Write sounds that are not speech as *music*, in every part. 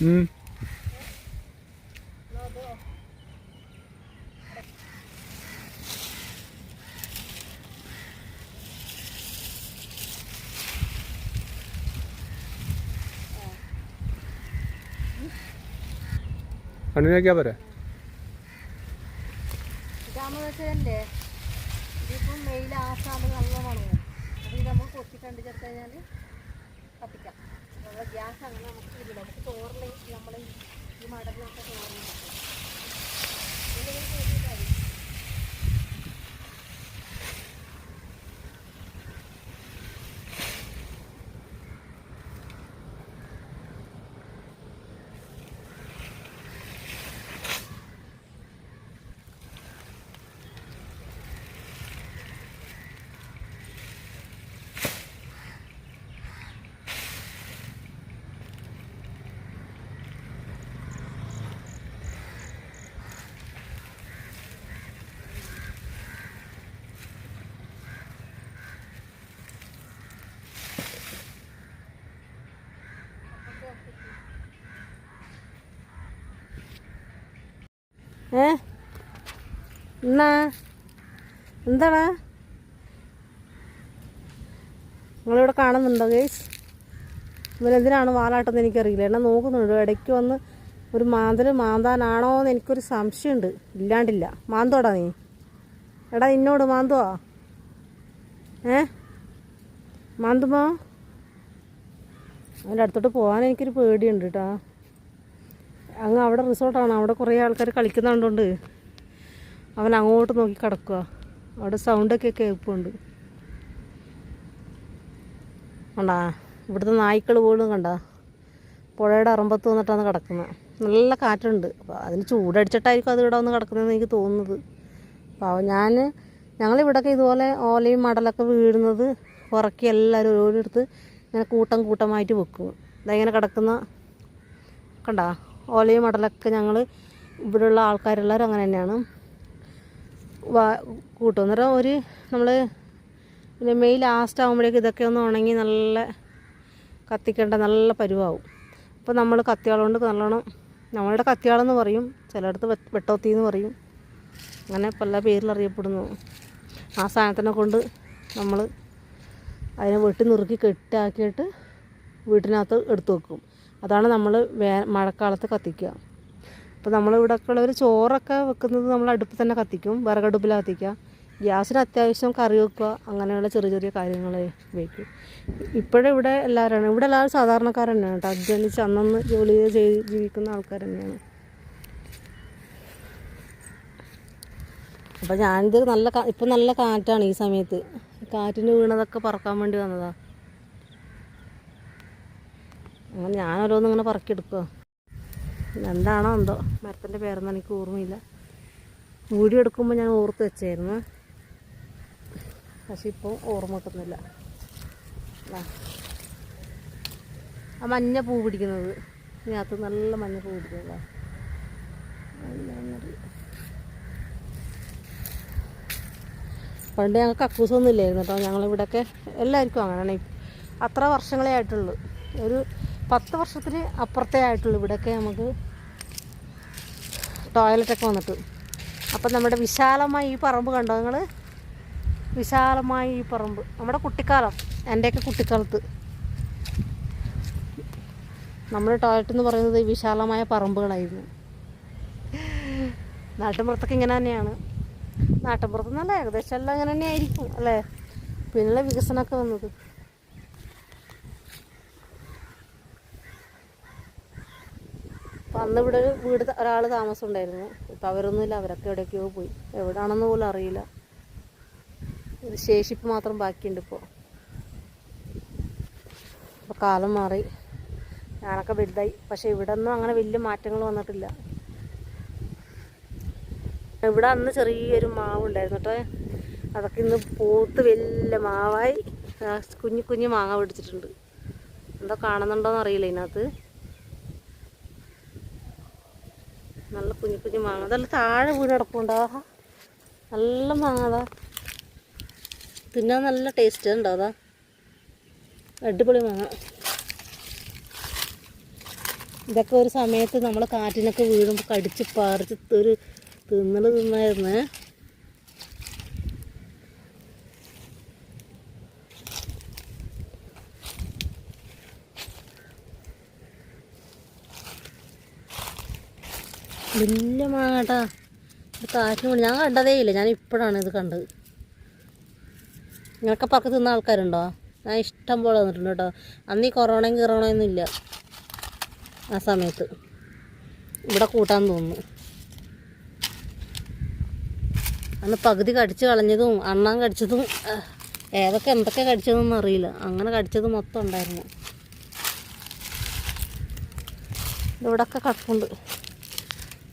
ഉം. കണ്ണിനൊക്കെയാ പോരെ? ഇതിപ്പം മെയിൽ നല്ലോണം അപ്പോൾ അത് നമ്മൾ കണ്ടു ചേർത്ത് കഴിഞ്ഞാൽ കത്തിക്കാം. നമ്മുടെ ഗ്യാസ് അങ്ങനെ നമുക്ക് ഇല്ല നമുക്ക് ചോറിലേക്ക് നമ്മൾ ഈ മടലിലൊക്കെ ചോറിൽ ഏ? എന്നാ? എന്താടാ? നിങ്ങളിവിടെ കാണുന്നുണ്ടോ ഗേസ് ഇവനെന്തിനാണ് വാലാട്ടെന്ന് എനിക്കറിയില്ല. എന്നെ നോക്കുന്നുണ്ട്. ഇടയ്ക്ക് വന്ന് ഒരു മാന്തൽ മാന്താനാണോ എന്ന് എനിക്കൊരു സംശയമുണ്ട്. ഇല്ലാണ്ടില്ല. മാന്തോടാ നീ. എടാ നിന്നോട് മാന്തുവാ. ഏ? മാന്തുമോ? അവന്റെ അടുത്തോട്ട് പോകാൻ എനിക്കൊരു പേടിയുണ്ട് കേട്ടോ അങ്ങ് അവിടെ റിസോർട്ടാണ്. അവിടെ കുറേ ആൾക്കാർ കളിക്കുന്നുണ്ടുകൊണ്ട് അവൻ അങ്ങോട്ട് നോക്കി കിടക്കുക അവിടെ സൗണ്ടൊക്കെ കേൾപ്പുണ്ട്. കണ്ടാ? ഇവിടുത്തെ നായ്ക്കൾ പോലും കണ്ട? പുഴയുടെ അറമ്പത്ത് വന്നിട്ടാണ് കിടക്കുന്നത് നല്ല കാറ്റുണ്ട്. അപ്പോൾ അതിന് ചൂടടിച്ചിട്ടായിരിക്കും അത് ഇവിടെ വന്ന് കിടക്കുന്നതെന്ന് എനിക്ക് തോന്നുന്നത്. അപ്പോൾ ഞാൻ ഞങ്ങളിവിടെയൊക്കെ ഇതുപോലെ ഓലയും മടലൊക്കെ വീഴുന്നത് ഉറക്കി എല്ലാവരും ഓരോരുത്തർ ഇങ്ങനെ കൂട്ടം കൂട്ടമായിട്ട് വെക്കും. ഇതെങ്ങനെ കിടക്കുന്ന കണ്ട? ഓലയും മടലൊക്കെ ഞങ്ങൾ ഇവിടെയുള്ള ആൾക്കാരെല്ലാവരും അങ്ങനെ തന്നെയാണ്. കൂട്ടും. അന്നേരം ഒരു നമ്മൾ പിന്നെ മെയ് ലാസ്റ്റ് ആകുമ്പോഴേക്കും ഇതൊക്കെ ഒന്ന് ഉണങ്ങി നല്ല കത്തിക്കേണ്ട നല്ല പരുവാവും. അപ്പോൾ നമ്മൾ കത്തിയാളുകൊണ്ട് നല്ലോണം നമ്മളുടെ കത്തിയാളെന്ന് പറയും. ചിലയിടത്ത് വെട്ടോത്തി എന്ന് പറയും. അങ്ങനെ പല പേരിൽ അറിയപ്പെടുന്നു. ആ സാധനത്തിനെ കൊണ്ട് നമ്മൾ അതിനെ വെട്ടി നുറുക്കി കെട്ടാക്കിയിട്ട് വീട്ടിനകത്ത് എടുത്തു വെക്കും. അതാണ് നമ്മൾ വേ മഴക്കാലത്ത് കത്തിക്കുക. അപ്പോൾ നമ്മളിവിടെ ഒക്കെ ഉള്ളവർ ചോറൊക്കെ വെക്കുന്നത് നമ്മൾ അടുപ്പിൽ തന്നെ കത്തിക്കും വിറകടുപ്പിൽ കത്തിക്കുക ഗ്യാസിന് അത്യാവശ്യം കറി വെക്കുക അങ്ങനെയുള്ള ചെറിയ ചെറിയ കാര്യങ്ങൾ ഉപയോഗിക്കും. ഇപ്പോഴും ഇവിടെ എല്ലാവരാണ് ഇവിടെ എല്ലാവരും സാധാരണക്കാർ തന്നെയാണ് കേട്ടോ. അധ്വാനിച്ച് അന്നന്ന് ജോലി ചെയ്ത് ജീവിക്കുന്ന ആൾക്കാർ തന്നെയാണ്. അപ്പോൾ ഞാനിത് നല്ല ഇപ്പം നല്ല കാറ്റാണ് ഈ സമയത്ത്. കാറ്റിന് വീണതൊക്കെ പറക്കാൻ വേണ്ടി വന്നതാ. അങ്ങനെ ഞാൻ ഓരോന്നും ഇങ്ങനെ പറക്കിയെടുക്കുക എന്താണോ എന്തോ. മരത്തിന്റെ പേരൊന്നും എനിക്ക് ഓർമ്മയില്ല. വീഡിയോ എടുക്കുമ്പോൾ ഞാൻ ഓർത്ത് വെച്ചായിരുന്നു പക്ഷെ ഇപ്പോൾ ഓർമ്മ വെക്കുന്നില്ല. ആ മഞ്ഞ പൂ പിടിക്കുന്നത്. ഇതിനകത്ത് നല്ല മഞ്ഞ പൂ പിടിക്കുന്നതാ പണ്ട് ഞങ്ങൾക്ക് കക്കൂസൊന്നും ഇല്ലായിരുന്നു കേട്ടോ. ഞങ്ങളിവിടെയൊക്കെ എല്ലാവർക്കും അങ്ങനെയാണ്. അത്ര വർഷങ്ങളെ ആയിട്ടുള്ളൂ. ഒരു പത്ത് വർഷത്തിന് അപ്പുറത്തേ ആയിട്ടുള്ളൂ ഇവിടെയൊക്കെ നമുക്ക് ടോയ്ലറ്റൊക്കെ വന്നിട്ട്. അപ്പം നമ്മുടെ വിശാലമായ ഈ പറമ്പ് കണ്ടോ നിങ്ങൾ വിശാലമായ ഈ പറമ്പ്. നമ്മുടെ കുട്ടിക്കാലം എന്റെയൊക്കെ കുട്ടിക്കാലത്ത്. നമ്മുടെ ടോയ്ലറ്റ് എന്ന് പറയുന്നത് ഈ വിശാലമായ പറമ്പുകളായിരുന്നു. നാട്ടിൻപുറത്തൊക്കെ ഇങ്ങനെ തന്നെയാണ്. നാട്ടിൻപുറത്ത് നല്ല ഏകദേശം എല്ലാം അങ്ങനെ തന്നെ ആയിരിക്കും അല്ലേ? പിന്നെ വികസനമൊക്കെ വന്നത്. അപ്പം അന്ന് ഇവിടെ ഒരു വീട് ഒരാൾ താമസം ഉണ്ടായിരുന്നു ഇപ്പം അവരൊന്നുമില്ല. അവരൊക്കെ എവിടേക്കോ പോയി. എവിടാണെന്ന് പോലും അറിയില്ല. ഒരു ശേഷിപ്പ് മാത്രം ബാക്കിയുണ്ട് ഇപ്പോൾ ഇപ്പോൾ കാലം മാറി. ഞാനൊക്കെ വലുതായി. പക്ഷേ ഇവിടെ ഒന്നും അങ്ങനെ വലിയ മാറ്റങ്ങൾ വന്നിട്ടില്ല. ഇവിടെ അന്ന് ചെറിയൊരു മാവ് ഉണ്ടായിരുന്നു കേട്ടോ. അതൊക്കെ ഇന്ന് പൂത്ത് വലിയ മാവായി. കുഞ്ഞു കുഞ്ഞു മാങ്ങ പിടിച്ചിട്ടുണ്ട്. എന്താ കാണുന്നുണ്ടോയെന്ന് അറിയില്ല ഇതിനകത്ത്. നല്ല കുഞ്ഞു കുഞ്ഞു മാങ്ങ. നല്ല താഴെ വീണ് കിടപ്പുണ്ടോ. നല്ല മാങ്ങതാ പിന്നെ നല്ല ടേസ്റ്റ് ഉണ്ടോ അതാ? അടിപൊളി മാങ്ങ. ഇതൊക്കെ ഒരു സമയത്ത് നമ്മൾ കാറ്റിനൊക്കെ വീഴുമ്പോൾ കടിച്ച് പറിച്ച് ഒരു തിന്നൽ തിന്നായിരുന്നേ. വലിയ മാങ്ങ കേട്ടാ കാറ്റിന് വീണ് ഞാൻ കണ്ടതേ ഇല്ല. ഞാൻ ഇപ്പോഴാണ് ഇത് കണ്ടത്. നിങ്ങളൊക്കെ പറക്ക് തിന്ന ആൾക്കാരുണ്ടോ? ഞാൻ ഇഷ്ടം പോലെ വന്നിട്ടുണ്ട് കേട്ടോ. അന്ന് ഈ കൊറോണയും കീറോണയൊന്നും ഇല്ല. ആ സമയത്ത്. ഇവിടെ കൂട്ടാൻ തോന്നുന്നു. അന്ന് പകുതി കടിച്ച് കളഞ്ഞതും അണ്ണാൻ കടിച്ചതും ഏതൊക്കെ എന്തൊക്കെ കടിച്ചതെന്നൊന്നും അറിയില്ല. അങ്ങനെ കടിച്ചത് മൊത്തം ഉണ്ടായിരുന്നു. ഇവിടൊക്കെ കിടപ്പുണ്ട്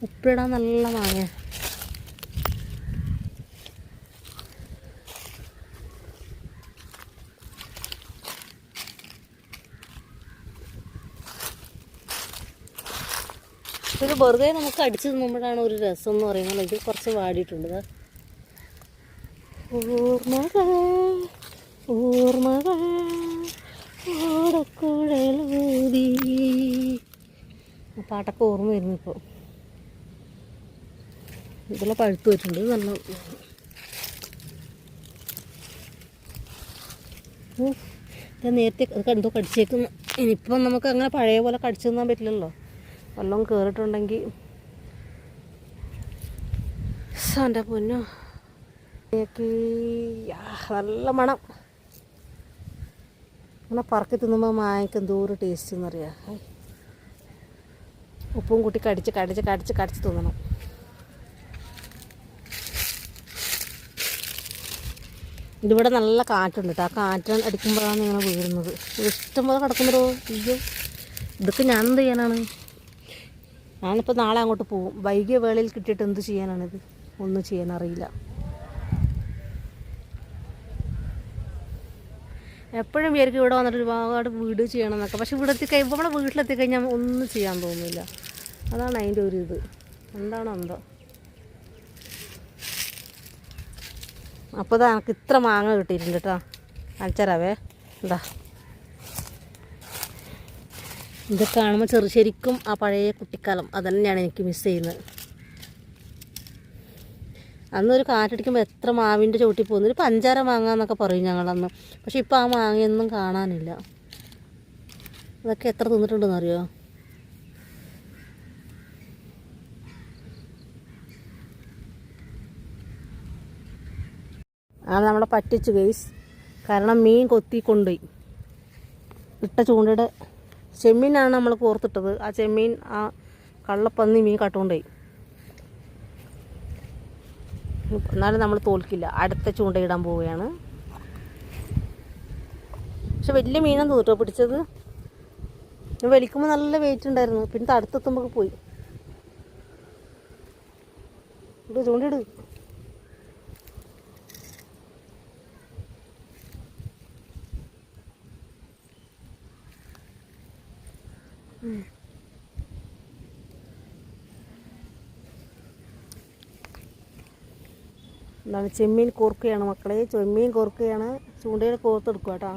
ഉപ്പിടാൻ നല്ല മാങ്ങ ഇത് വെറുതെ നമുക്ക് അടിച്ച് തിന്നുമ്പോഴാണ് ഒരു രസം എന്ന് പറയുന്നത്. ഇത് കുറച്ച് വാടിയിട്ടുണ്ട്. ഓർമ്മകൾ ഓർമ്മകൾ ഓടക്കുഴലൂതി പാട്ടൊക്കെ ഓർമ്മ വരുന്നു ഇപ്പോൾ ഇതെല്ലാം പഴുത്ത് വരുന്നുണ്ട് നല്ല ഇത് നേരത്തെ എന്തോ കടിച്ചേക്കുന്നു ഇനിയിപ്പം നമുക്ക് അങ്ങനെ പഴയ പോലെ കടിച്ചു തിന്നാൻ പറ്റില്ലല്ലോ. വല്ലതും കയറിയിട്ടുണ്ടെങ്കിൽ എന്റെ പൊന്നു. നല്ല മണം. അങ്ങനെ പറക്കി തിന്നുമ്പോൾ മായക്ക് എന്തോ ഒരു ടേസ്റ്റ് എന്നറിയാം. ഉപ്പും കൂട്ടി കടിച്ച് കടിച്ച് കടിച്ച് കടിച്ച് തിന്നണം. ഇതിവിടെ നല്ല കാറ്റുണ്ട് കേട്ടോ ആ കാറ്റ് അടിക്കുമ്പോഴാണ് ഇങ്ങനെ വീഴുന്നത്. ഇഷ്ടംപോലെ കിടക്കുന്നതോ അയ്യോ. ഇതൊക്കെ ഞാൻ എന്ത് ചെയ്യാനാണ്? ഞാനിപ്പോൾ നാളെ അങ്ങോട്ട് പോകും വൈകിയ വേളയിൽ കിട്ടിയിട്ട് എന്ത് ചെയ്യാനാണിത്? ഒന്നും ചെയ്യാനറിയില്ല എപ്പോഴും വിചാരിക്കും ഇവിടെ വന്നിട്ട് ഒരുപാട് വീട് ചെയ്യണം എന്നൊക്കെ പക്ഷെ ഇവിടെ എത്തിക്കഴിയുമ്പോൾ നമ്മുടെ വീട്ടിലെത്തി കഴിഞ്ഞാൽ ഒന്നും ചെയ്യാൻ തോന്നുന്നില്ല. അതാണ് അതിന്റെ ഒരു ഇത്. എന്താണോ എന്തോ അപ്പോൾ ഇതാ എനിക്ക് ഇത്ര മാങ്ങ കിട്ടിയിട്ടുണ്ട് കേട്ടോ കാണിച്ചരാവേ. എന്താ ഇത് കാണുമ്പോൾ ചെറു ശരിക്കും ആ പഴയ കുട്ടിക്കാലം അതന്നെയാണ് എനിക്ക് മിസ് ചെയ്യുന്നത്. അന്നൊരു കാറ്റടിക്കുമ്പോൾ എത്ര മാവിന്റെ ചവിട്ടിൽ പോകുന്നു. ഒരു പഞ്ചാര മാങ്ങ എന്നൊക്കെ പറയും ഞങ്ങളന്ന്. പക്ഷെ ഇപ്പോൾ ആ മാങ്ങയൊന്നും കാണാനില്ല. അതൊക്കെ എത്ര തിന്നിട്ടുണ്ടെന്ന് ആ നമ്മളെ പറ്റിച്ചു ഗെയ്സ് കാരണം മീൻ കൊത്തി കൊണ്ടുപോയി ഇട്ട ചൂണ്ടയുടെ ചെമ്മീനാണ് നമ്മൾ കോർത്തിട്ടത്. ആ ചെമ്മീൻ ആ കള്ളപ്പന്നി മീൻ കട്ടുകൊണ്ടുപോയി. എന്നാലും നമ്മൾ തോൽക്കില്ല. അടുത്ത ചൂണ്ടയിടാൻ പോവുകയാണ്. പക്ഷെ വലിയ മീനാണ് തോട്ടോ പിടിച്ചത്. വലിക്കുമ്പോൾ നല്ല വെയിറ്റ് ഉണ്ടായിരുന്നു. പിന്നെ തടുത്തെത്തുമ്പോൾ പോയി. ഇട്. എന്താണ് ചെമ്മീൻ കോർക്കുകയാണ് മക്കളെ. ചെമ്മീൻ കോർക്കുകയാണ്. ചൂണ്ടയിൽ കോർത്തെടുക്കുക കേട്ടോ.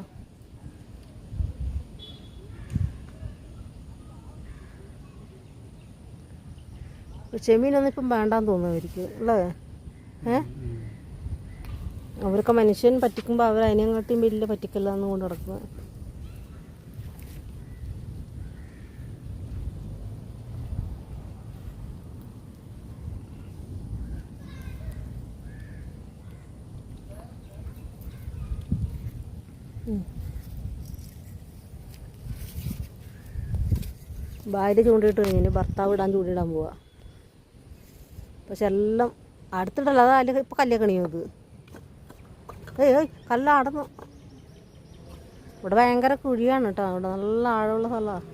ചെമ്മീനൊന്നും ഇപ്പം വേണ്ടാന്ന് തോന്നുന്നു അവർക്ക് അല്ലേ? ഏ? അവർക്ക് മനുഷ്യൻ പറ്റിക്കുമ്പോൾ അവർ അതിനെങ്ങാട്ടിയും വലിയ പറ്റിക്കല്ലാന്ന് കൊണ്ട് നടക്കുന്നത് ഭാര്യ ചൂണ്ടിട്ട് കഴിഞ്ഞു ഭർത്താവ് ഇടാൻ ചൂണ്ടിടാൻ പോവാ. പക്ഷെ എല്ലാം അടുത്തിട്ടല്ല അതാ അല്ലെങ്കിൽ ഇപ്പം കല്യാക്കണിയോ ഇത് ഏയ് ഏയ് കല്ല അടന്നു. ഇവിടെ ഭയങ്കര കുഴിയാണ് കേട്ടോ. ഇവിടെ നല്ല ആഴമുള്ള സ്ഥലമാണ്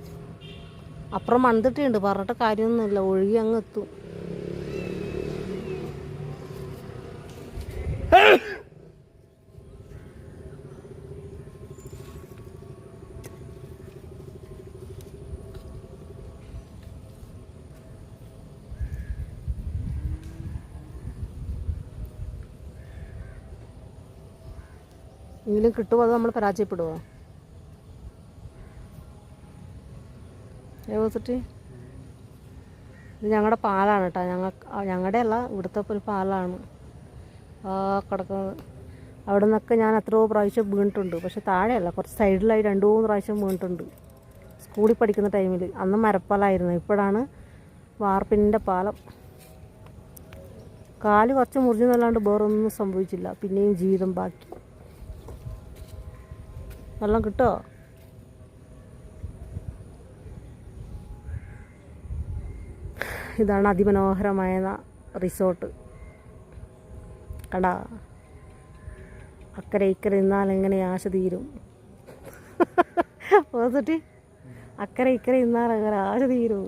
അപ്പുറം മണ്ടിട്ടുണ്ട് പറഞ്ഞിട്ട് കാര്യമൊന്നുമില്ല. ഒഴുകി അങ്ങ് എത്തും. കിട്ടുമോ? അത് നമ്മൾ പരാജയപ്പെടുമോ ഏവസിറ്റി ഇത് ഞങ്ങളുടെ പാലാണ് കേട്ടോ ഞങ്ങൾ ഞങ്ങളുടെ അല്ല ഇവിടുത്തെ ഒരു പാലാണ്. ആ കിടക്കുന്നത് അവിടെ നിന്നൊക്കെ ഞാൻ എത്രയോ പ്രാവശ്യം വീണിട്ടുണ്ട്. പക്ഷെ താഴെയല്ല കുറച്ച് സൈഡിലായി രണ്ട് മൂന്ന് പ്രാവശ്യം വീണിട്ടുണ്ട്. സ്കൂളിൽ പഠിക്കുന്ന ടൈമിൽ അന്ന് മരപ്പാലായിരുന്നു. ഇപ്പോഴാണ് വാർപ്പിന്റെ പാലം. കാൽ കുറച്ച് മുറിഞ്ഞു മുറിഞ്ഞെന്നല്ലാണ്ട് വേറൊന്നും സംഭവിച്ചില്ല. പിന്നെയും ജീവിതം ബാക്കി. വെള്ളം കിട്ടുമോ ഇതാണ് അതിമനോഹരമായ റിസോർട്ട്. കടാ അക്കരെ ഇക്കരെ നിന്നാൽ എങ്ങനെ ആശ തീരും? *laughs* പോസിറ്റി അക്കരെ ഇക്കരെ നിന്നാൽ എങ്ങനെ ആശ തീരും?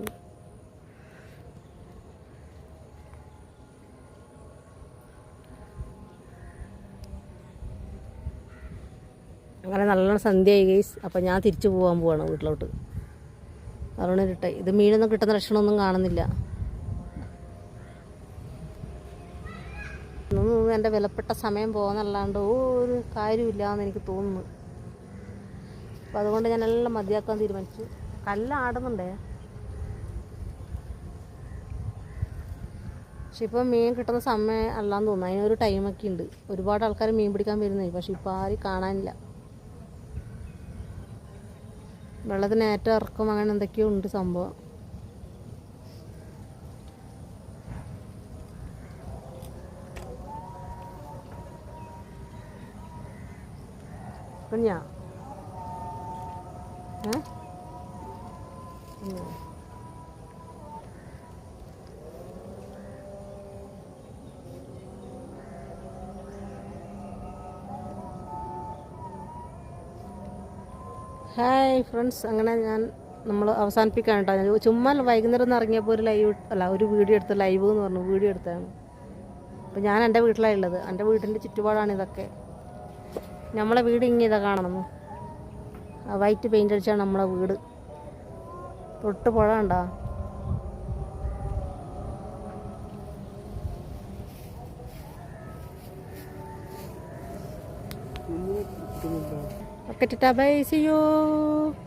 അങ്ങനെ നല്ലോണം സന്ധ്യയായി ഗൈസ് അപ്പം ഞാൻ തിരിച്ചു പോകാൻ പോവാണ് വീട്ടിലോട്ട്. അതുകൊണ്ട് കിട്ടെ ഇത് മീനൊന്നും കിട്ടുന്ന ലക്ഷണമൊന്നും കാണുന്നില്ല. എന്റെ വിലപ്പെട്ട സമയം പോകുന്നല്ലാണ്ട് ഒരു കാര്യമില്ല എന്ന് എനിക്ക് തോന്നുന്നു. അപ്പം അതുകൊണ്ട് ഞാൻ എല്ലാം മതിയാക്കാൻ തീരുമാനിച്ചു. കല്ലാടുന്നുണ്ടേ പക്ഷെ ഇപ്പം മീൻ കിട്ടുന്ന സമയം അല്ലാന്ന് തോന്നുന്നു. അതിനൊരു ടൈമൊക്കെ ഉണ്ട്. ഒരുപാട് ആൾക്കാർ മീൻ പിടിക്കാൻ വരുന്നേ. പക്ഷെ ഇപ്പം ആരും കാണാനില്ല. വെള്ളത്തിന് ഏറ്റവും ഇറക്കം അങ്ങനെ എന്തൊക്കെയോ ഉണ്ട് സംഭവം. കുഞ്ഞാ? ഏ? ഹായ് ഫ്രണ്ട്സ് അങ്ങനെ ഞാൻ നമ്മൾ അവസാനിപ്പിക്കാൻ കേട്ടോ ചുമ്മാ വൈകുന്നേരം ഇറങ്ങിയപ്പോൾ ഒരു ലൈവ് അല്ല ഒരു വീഡിയോ എടുത്ത് ലൈവ് എന്ന് പറഞ്ഞു. വീഡിയോ എടുത്താണ്. അപ്പോൾ ഞാൻ എന്റെ വീട്ടിലാണ് ഉള്ളത്. എന്റെ വീടിന്റെ ചുറ്റുപാടാണ് ഇതൊക്കെ. നമ്മളെ വീട് ഇങ്ങനെ ഇതാ കാണണം. വൈറ്റ് പെയിന്റ് അടിച്ചാണ് നമ്മളെ വീട്. തൊട്ട് പുഴ കണ്ടോ. Kita tak Bye. See you.